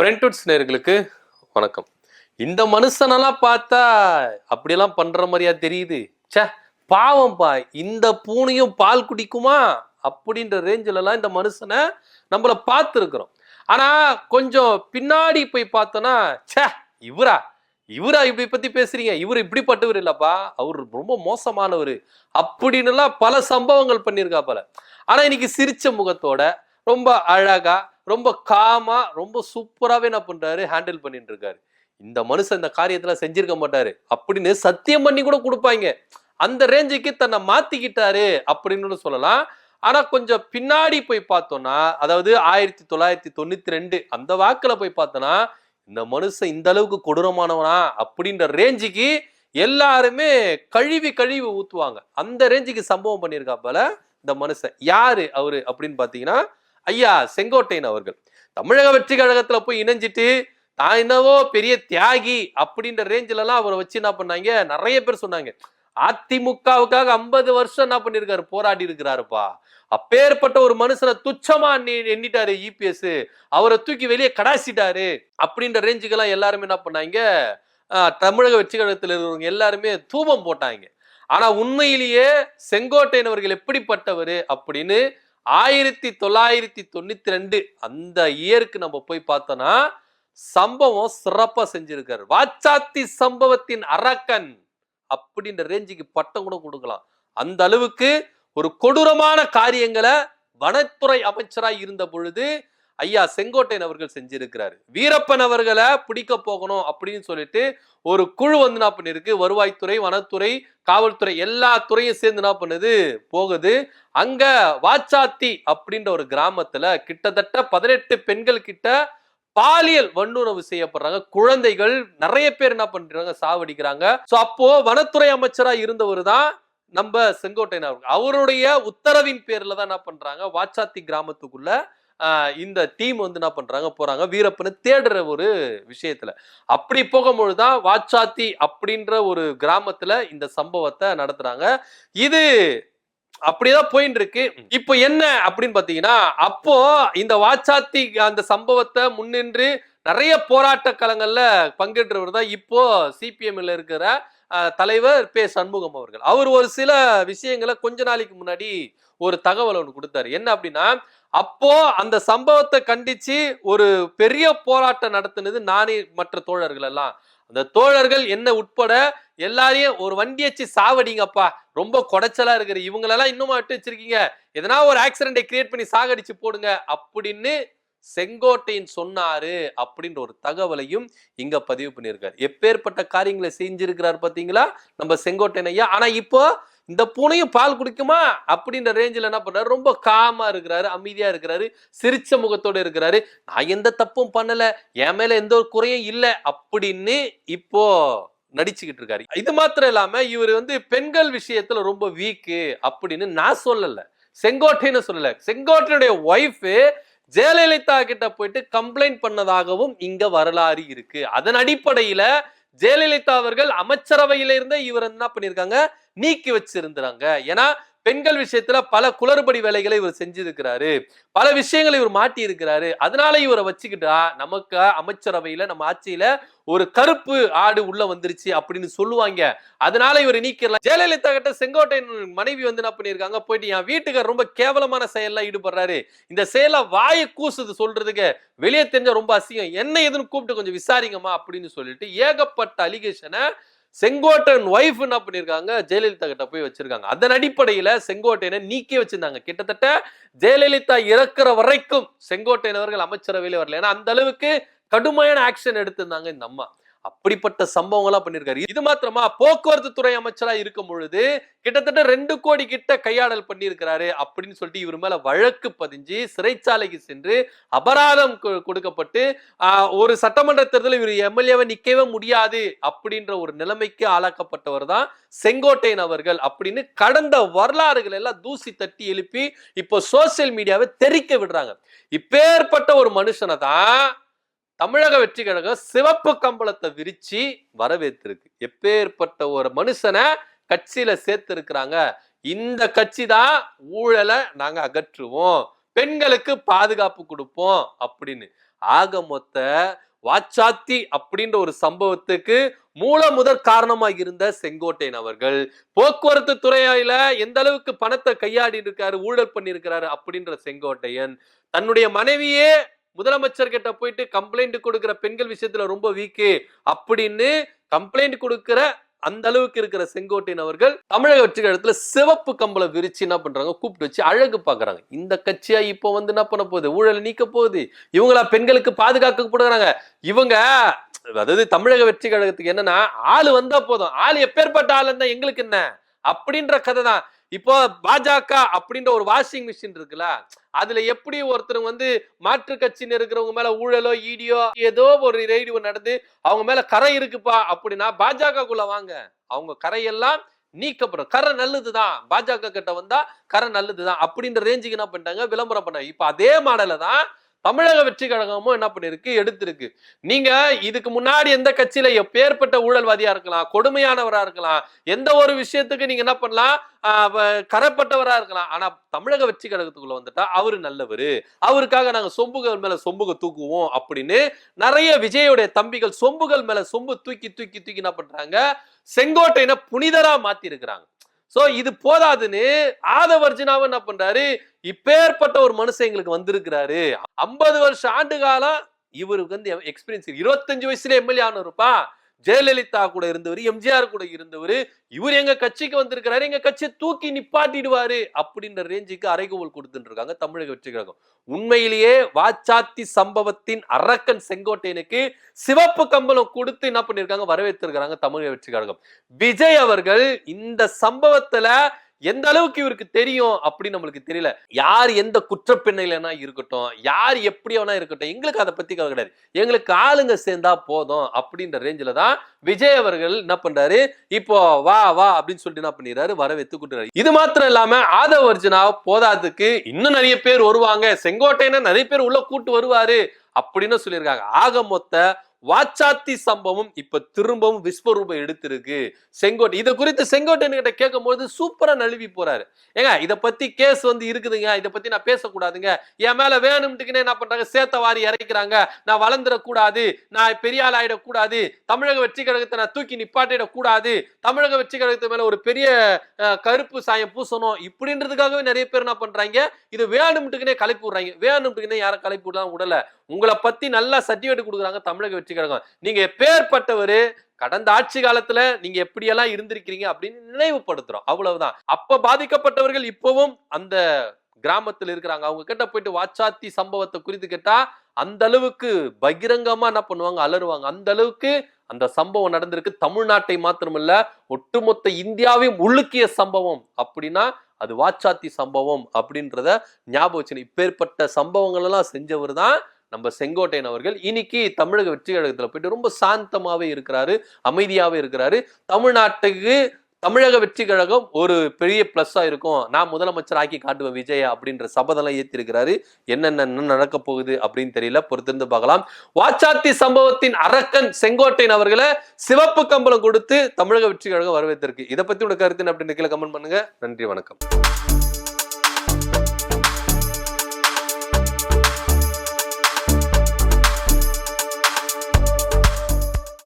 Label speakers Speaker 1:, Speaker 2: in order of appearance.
Speaker 1: ஃப்ரெண்ட்வுட்ஸ் நேர்களுக்கு வணக்கம். இந்த மனுஷனெல்லாம் பார்த்தா அப்படியெல்லாம் பண்ணுற மாதிரியா தெரியுது. ச்சே பாவம்ப்பா இந்த பூனையும் பால் குடிக்குமா? அப்படின்ற ரேஞ்சிலலாம் இந்த மனுஷனை நம்மளை பார்த்துருக்குறோம். ஆனால் கொஞ்சம் பின்னாடி போய் பார்த்தோன்னா ச்சே இவரா? இவரா இப்படி பற்றி பேசுறீங்க? இவர் இப்படிப்பட்டவர் இல்லைப்பா. அவர் ரொம்ப மோசமானவர். அப்படின்னுலாம் பல சம்பவங்கள் பண்ணியிருக்கா போல. ஆனால் இன்னைக்கு சிரிச்ச முகத்தோட ரொம்ப அழகாக ரொம்ப காமா ரொம்ப சூப்பராகவே என்ன பண்றாரு? ஹேண்டில் பண்ணிட்டு இருக்காரு இந்த மனுஷன் இந்த காரியத்தில் செஞ்சிருக்க மாட்டாரு. அப்படின்னு சத்தியம் பண்ணி கூட கொடுப்பாங்க. அந்த ரேஞ்சுக்கு தன்னை மாத்திக்கிட்டாரு அப்படின்னு சொல்லலாம். ஆனா கொஞ்சம் பின்னாடி போய் பார்த்தோம்னா அதாவது ஆயிரத்தி தொள்ளாயிரத்தி தொண்ணூத்தி ரெண்டு அந்த வாக்குல போய் பார்த்தோன்னா இந்த மனுஷன் இந்த அளவுக்கு கொடூரமானவனா அப்படின்ற ரேஞ்சுக்கு எல்லாருமே கழுவி கழுவி ஊத்துவாங்க. அந்த ரேஞ்சுக்கு சம்பவம் பண்ணியிருக்காப்பல இந்த மனுஷன். யாரு அவரு அப்படின்னு பாத்தீங்கன்னா ஐயா செங்கோட்டையன் அவர்கள் தமிழக வெற்றி கழகத்துல போய் இணைஞ்சிட்டு தான் என்னவோ பெரிய தியாகி அப்படின்ற ரேஞ்சில எல்லாம் அவரை வச்சு என்ன பண்ணாங்க? நிறைய பேர் சொன்னாங்க. அதிமுகவுக்காக ஐம்பது வருஷம் என்ன பண்ணிருக்காரு? போராடி இருக்கிறாருப்பா. அப்பேற்பட்ட ஒரு மனுஷனை துச்சமா எண்ணிட்டாரு இபிஎஸ் அவரை தூக்கி வெளியே கடாசிட்டாரு அப்படின்ற ரேஞ்சுக்கெல்லாம் எல்லாருமே என்ன பண்ணாங்க? தமிழக வெற்றி கழகத்தில் இருக்கிறவங்க எல்லாருமே தூபம் போட்டாங்க. ஆனா உண்மையிலேயே செங்கோட்டையன் அவர்கள் எப்படிப்பட்டவர் அப்படின்னு ஆயிரத்தி தொள்ளாயிரத்தி தொண்ணூத்தி ரெண்டு அந்த இயருக்கு நம்ம போய் பார்த்தோம்னா சம்பவம் சிறப்பா செஞ்சிருக்காரு. வாச்சாத்தி சம்பவத்தின் அரக்கன் அப்படின்ற ரேஞ்சுக்கு பட்டம் கூட கொடுக்கலாம். அந்த அளவுக்கு ஒரு கொடூரமான காரியங்களை வனத்துறை அமைச்சராய் இருந்த பொழுது ஐயா செங்கோட்டையன் அவர்கள் செஞ்சிருக்கிறாரு. வீரப்பன் அவர்களை பிடிக்க போகணும் அப்படின்னு சொல்லிட்டு ஒரு குழு வந்து என்ன பண்ணிருக்கு? வருவாய்த்துறை வனத்துறை காவல்துறை எல்லா துறையும் சேர்ந்து என்ன பண்ணுது? போகுது. அங்க வாச்சாத்தி அப்படின்ற ஒரு கிராமத்துல கிட்டத்தட்ட பதினெட்டு பெண்கள் கிட்ட பாலியல் வன்னுணவு செய்யப்படுறாங்க. குழந்தைகள் நிறைய பேர் என்ன பண்றாங்க? சாவடிக்கிறாங்க. சோ அப்போ வனத்துறை அமைச்சரா இருந்தவர் தான் நம்ம செங்கோட்டையன் அவர்கள். அவருடைய உத்தரவின் பேர்ல தான் என்ன பண்றாங்க? வாச்சாத்தி கிராமத்துக்குள்ள இந்த டீம் வந்து என்ன பண்றாங்க? போறாங்க. வீரப்பனை தேடுற ஒரு விஷயத்துல. அப்படி போகும்பொழுதுதான் வாச்சாத்தி அப்படின்ற ஒரு கிராமத்துல இந்த சம்பவத்தை நடத்துறாங்க. இது அப்படியேதான் போயின்னு இருக்கு இப்போ என்ன அப்படின்னு பாத்தீங்கன்னா அப்போ இந்த வாச்சாத்தி அந்த சம்பவத்தை முன்னின்று நிறைய போராட்ட களங்கள்ல பங்கேற்றவர் தான் இப்போ சிபிஎம்ல இருக்கிற தலைவர் பே சண்முகம் அவர்கள். அவர் ஒரு சில விஷயங்களை கொஞ்ச நாளைக்கு முன்னாடி ஒரு தகவல் ஒன்று கொடுத்தாரு. என்ன அப்படின்னா அப்போ அந்த சம்பவத்தை கண்டிச்சு ஒரு பெரிய போராட்டம் நடத்தினது நானே மற்ற தோழர்கள் எல்லாம். அந்த தோழர்கள் என்ன உட்பட எல்லாரையும் ஒரு வண்டி வச்சு சாவடிங்கப்பா ரொம்ப குடைச்சலா இருக்கிற இவங்களெல்லாம் இன்னும் விட்டு வச்சிருக்கீங்க. எதனா ஒரு ஆக்சிடென்டை கிரியேட் பண்ணி சாகடிச்சு போடுங்க அப்படின்னு செங்கோட்டையின் சொன்னாரு அப்படின்ற ஒரு தகவலையும் இங்க பதிவு பண்ணியிருக்காரு. எப்பேற்பட்ட காரியங்களை செஞ்சிருக்கிறார் பாத்தீங்களா? நம்ம செங்கோட்டையன் ஐயா. ஆனா இப்போ இந்த பூனையும் பால் குடிக்குமா? அப்படின்ற ரேஞ்சில் என்ன பண்ணுறாரு ரொம்ப காமா இருக்கிறாரு அமைதியாக இருக்கிறாரு சிரிச்ச முகத்தோடு இருக்கிறாரு. நான் எந்த தப்பும் பண்ணலை என் மேலே எந்த ஒரு குறையும் இல்லை அப்படின்னு இப்போ நடிச்சுக்கிட்டு இருக்காரு. இது மாத்திரம் இல்லாம இவர் வந்து பெண்கள் விஷயத்துல ரொம்ப வீக்கு அப்படின்னு நான் சொல்லலை. செங்கோட்டைன்னு சொல்லல. செங்கோட்டையுடைய ஒய்ஃப் ஜெயலலிதா கிட்ட போயிட்டு கம்ப்ளைண்ட் பண்ணதாகவும் இங்க வரலாறு இருக்கு. அதன் அடிப்படையில ஜெயலலிதா அவர்கள் அமைச்சரவையிலிருந்தே இவர் என்ன பண்ணிருக்காங்க நீக்கி வச்சிருந்தாங்க ஏன்னா பெண்கள் விஷயத்துல பல குளறுபடி வேலைகளை இவர் செஞ்சிருக்கிறாரு. பல விஷயங்களை இவர் மாட்டி இருக்கிறாரு அதனால இவரை வச்சுக்கிட்டா நமக்கு அமைச்சரவையில நம்ம ஆட்சியில ஒரு கருப்பு ஆடு உள்ள வந்துருச்சு அப்படின்னு சொல்லுவாங்க. அதனால இவர் நீக்கிடலாம் ஜெயலலிதா கிட்ட செங்கோட்டையன் மனைவி வந்து என்ன பண்ணியிருக்காங்க? போயிட்டு என் வீட்டுக்கார் ரொம்ப கேவலமான செயல்லாம் ஈடுபடுறாரு. இந்த செயலை வாயை கூசுது சொல்றதுக்கு வெளியே தெரிஞ்ச ரொம்ப அசிங்கம். என்ன எதுன்னு கூப்பிட்டு கொஞ்சம் விசாரிங்கம்மா அப்படின்னு சொல்லிட்டு ஏகப்பட்ட அலிகேஷனை செங்கோட்டன் ஒய்ஃப் என்ன பண்ணிருக்காங்க? ஜெயலலிதா கிட்ட போய் வச்சிருக்காங்க. அதன் அடிப்படையில செங்கோட்டையனை நீக்கி வச்சிருந்தாங்க. கிட்டத்தட்ட ஜெயலலிதா இறக்குற வரைக்கும் செங்கோட்டையன் அவர்கள் அமைச்சரவையில வரல. ஏன்னா அந்த அளவுக்கு கடுமையான ஆக்ஷன் எடுத்திருந்தாங்க இந்த அம்மா. அப்படிப்பட்ட சம்பவங்களாம் பண்ணிருக்காரு. இது மாத்திரமா போக்குவரத்து துறை அமைச்சரா இருக்கும் பொழுது கிட்டத்தட்ட ரெண்டு கோடி கிட்ட கையாடல் பண்ணியிருக்கிறாரு அப்படின்னு சொல்லிட்டு இவர் மேல வழக்கு பதிஞ்சு சிறைச்சாலைக்கு சென்று அபராதம் கொ- கொடுக்கப்பட்டு ஒரு சட்டமன்ற தேர்தலில் இவர் எம்எல்ஏவை நிக்கவே முடியாது அப்படின்ற ஒரு நிலைமைக்கு ஆளாக்கப்பட்டவர் தான் செங்கோட்டையன் அவர்கள் அப்படின்னு கடந்த வரலாறுகள் எல்லாம் தூசி தட்டி எழுப்பி இப்போ சோசியல் மீடியாவை தெறிக்க விடுறாங்க. இப்பேற்பட்ட ஒரு மனுஷனை தான் தமிழக வெற்றி கழகம் சிவப்பு கம்பளத்தை விரிச்சு வரவேற்றிருக்கு. எப்பேற்பட்ட ஒரு மனுஷனை கட்சியில சேர்த்து இருக்கிறாங்க இந்த கட்சி தான் ஊழலை நாங்க அகற்றுவோம். பெண்களுக்கு பாதுகாப்பு கொடுப்போம் அப்படின்னு. ஆக மொத்த வாச்சாத்தி அப்படின்ற ஒரு சம்பவத்துக்கு மூல முதற் காரணமாக இருந்த செங்கோட்டையன் அவர்கள் போக்குவரத்து துறையில எந்த அளவுக்கு பணத்தை கையாடி இருக்காரு ஊழல் பண்ணியிருக்கிறாரு அப்படின்ற செங்கோட்டையன் தன்னுடைய மனைவியே முதலமைச்சர் கிட்ட போயிட்டு கம்ப்ளைண்ட் கொடுக்கிற பெண்கள் விஷயத்துல ரொம்ப வீக்கு அப்படின்னு கம்ப்ளைண்ட் கொடுக்கிற அந்த அளவுக்கு இருக்கிற செங்கோட்டையன் அவர்கள் தமிழக வெற்றி கழகத்துல சிவப்பு கம்பளை விரிச்சு என்ன பண்றாங்க? கூப்பிட்டு வச்சு அழகு பாக்குறாங்க. இந்த கட்சியா இப்போ வந்து என்ன பண்ண போகுது? ஊழலை நீக்க போகுது. இவங்களா பெண்களுக்கு பாதுகாக்கப்படுகிறாங்க இவங்க அதாவது தமிழக வெற்றி கழகத்துக்கு என்னன்னா ஆளு வந்தா போதும். ஆள் எப்பேற்பட்ட ஆள் இருந்தா எங்களுக்கு என்ன? அப்படின்ற கதை தான். இப்போ பாஜக அப்படின்ற ஒரு வாஷிங் மிஷின் இருக்குல்ல அதுல எப்படி ஒருத்தர் வந்து மாற்று கட்சின்னு இருக்கிறவங்க மேல ஊழலோ ஈடியோ ஏதோ ஒரு ரேடியோ நடந்து அவங்க மேல கரை இருக்குப்பா அப்படின்னா பாஜகக்குள்ள வாங்க. அவங்க கரையெல்லாம் நீக்கப்படும். கரை நல்லதுதான். பாஜக கிட்ட வந்தா கரை நல்லதுதான். அப்படின்ற ரேஞ்சுக்கு என்ன பண்ணிட்டாங்க? விளம்பரம் பண்ணாங்க. இப்ப அதே மாடல தான் தமிழக வெற்றி கழகமும் என்ன பண்ணிருக்கு? எடுத்திருக்கு. நீங்க இதுக்கு முன்னாடி எந்த கட்சியில எப்பேற்பட்ட ஊழல்வாதியா இருக்கலாம் கொடுமையானவரா இருக்கலாம் எந்த ஒரு விஷயத்துக்கு நீங்க என்ன பண்ணலாம்? கரப்பட்டவரா இருக்கலாம். ஆனா தமிழக வெற்றி கழகத்துக்குள்ள வந்துட்டா அவரு நல்லவர். அவருக்காக நாங்க சொம்புகள் மேல சொம்புக தூக்குவோம் அப்படின்னு நிறைய விஜயோடைய தம்பிகள் சொம்புகள் மேல சொம்பு தூக்கி தூக்கி தூக்கி என்ன பண்றாங்க? செங்கோட்டையின புனிதரா மாத்தி இருக்கிறாங்க சோ இது போதாதுன்னு ஆதவர்ஜினாவை என்ன பண்றாரு? இப்பேற்பட்ட ஒரு மனுஷன் எங்களுக்கு வந்திருக்கிறாரு. ஐம்பது வருஷம் ஆண்டு காலம் இவருக்கு வந்து எக்ஸ்பீரியன்ஸ் இருபத்தஞ்சு வயசுல எம்எல்ஏ ஆனவருப்பா. ஜெயலலிதா கூட இருந்தவர் எம்ஜிஆர் கூட இருந்தவர் இவர் எங்க கட்சிக்கு வந்திருக்கிறாரு எங்க கட்சியை தூக்கி நிப்பாட்டிடுவாரு அப்படின்ற ரேஞ்சுக்கு அறைகோவல் கொடுத்துட்டு இருக்காங்க தமிழக வெற்றி கழகம். உண்மையிலேயே வாச்சாத்தி சம்பவத்தின் அரக்கன் செங்கோட்டையனுக்கு சிவப்பு கம்பளம் கொடுத்து என்ன பண்ணிருக்காங்க வரவேற்றிருக்கிறாங்க தமிழக வெற்றி கழகம். விஜய் அவர்கள் இந்த சம்பவத்துல எந்த அளவுக்கு இவருக்கு தெரியும் அப்படின்னு நம்மளுக்கு தெரியல. யார் எந்த குற்றப்பெண்ணிலனா இருக்கட்டும் யார் எப்படி வேணா இருக்கட்டும் எங்களுக்கு அதை பத்தி கவலை கிடையாது. எங்களுக்கு ஆளுங்க சேர்ந்தா போதும் அப்படின்ற ரேஞ்சில தான் விஜய் அவர்கள் என்ன பண்றாரு? இப்போ வா வா அப்படின்னு சொல்லிட்டு என்ன பண்ணிடுறாரு? வரவேத்து கூட்டுறாரு. இது மாத்திரம் இல்லாம ஆதவ அர்ஜுனா போதாதுக்கு இன்னும் நிறைய பேர் வருவாங்க. செங்கோட்டையினா நிறைய பேர் உள்ள கூட்டு வருவாரு அப்படின்னு சொல்லியிருக்காங்க. ஆக மொத்த வாச்சாத்தி சம்பவம் இப்ப திரும்பவும் விஸ்வரூபம் எடுத்திருக்கு. செங்கோட்டை இதை குறித்து செங்கோட்டையன் கிட்ட கேட்கும் போது சூப்பரா நழுவி போறாரு. ஏங்க இதை பத்தி கேஸ் வந்து இருக்குதுங்க. இதை பத்தி நான் பேசக்கூடாதுங்க. என் மேல வேணும்ட்டுக்குன்னு என்ன பண்றாங்க? சேத்த வாரி இறக்கிறாங்க. நான் வளர்ந்துடக்கூடாது. நான் பெரிய ஆள் ஆயிடக்கூடாது. தமிழக வெற்றி கழகத்தை நான் தூக்கி நிப்பாட்டிடக்கூடாது. தமிழக வெற்றி கழகத்து மேல ஒரு பெரிய கருப்பு சாயம் பூசணும். இப்படின்றதுக்காகவே நிறைய பேர் என்ன பண்றாங்க? இது வேணும்ட்டுக்குன்னே கலைப்பு விடுறாங்க. வேணும்ட்டுக்குன்னே யாரை கலைப்பு விடலாம் விடல. உங்களை பத்தி நல்லா சர்டிஃபிகேட் கொடுக்குறாங்க தமிழக வெற்றி கழகம். நீங்க பேர்பட்டவரு கடந்த ஆட்சி காலத்துல நீங்க எப்படியெல்லாம் இருந்திருக்கிறீங்க அப்படின்னு நினைவுபடுத்துறோம். அவ்வளவுதான். அப்ப பாதிக்கப்பட்டவர்கள் இப்பவும் அந்த கிராமத்தில் இருக்கிறாங்க. அவங்க கிட்ட போயிட்டு வாச்சாத்தி சம்பவத்தை குறித்து கேட்டா அந்த அளவுக்கு பகிரங்கமா என்ன பண்ணுவாங்க? அலறுவாங்க. அந்த அளவுக்கு அந்த சம்பவம் நடந்திருக்கு. தமிழ்நாட்டை மாத்திரமல்ல ஒட்டுமொத்த இந்தியாவையும் உழுக்கிய சம்பவம் அப்படின்னா அது வாச்சாத்தி சம்பவம் அப்படின்றத ஞாபகம் வச்சு இப்பேற்பட்ட சம்பவங்கள் எல்லாம் செஞ்சவர் தான் நம்ம செங்கோட்டையன் அவர்கள் இன்னைக்கு தமிழக வெற்றி கழகத்துல போயிட்டு ரொம்ப சாந்தமாவே இருக்கிறாரு அமைதியாவே இருக்கிறாரு. தமிழ்நாட்டுக்கு தமிழக வெற்றி கழகம் ஒரு பெரிய பிளஸ்ஸா இருக்கும். நான் முதலமைச்சர் ஆக்கி காட்டுவேன் விஜய் அப்படின்ற சபதெல்லாம் ஏற்றிருக்கிறாரு என்னென்ன நடக்க போகுது அப்படின்னு தெரியல. பொறுத்திருந்து பார்க்கலாம். வாச்சாத்தி சம்பவத்தின் அரக்கன் செங்கோட்டையன் அவர்களை சிவப்பு கம்பளம் கொடுத்து தமிழக வெற்றி கழகம் வரவேற்றிருக்கு. இதை பத்தி உங்க கருத்து அப்படின்னு கீழே கமெண்ட் பண்ணுங்க. நன்றி வணக்கம்.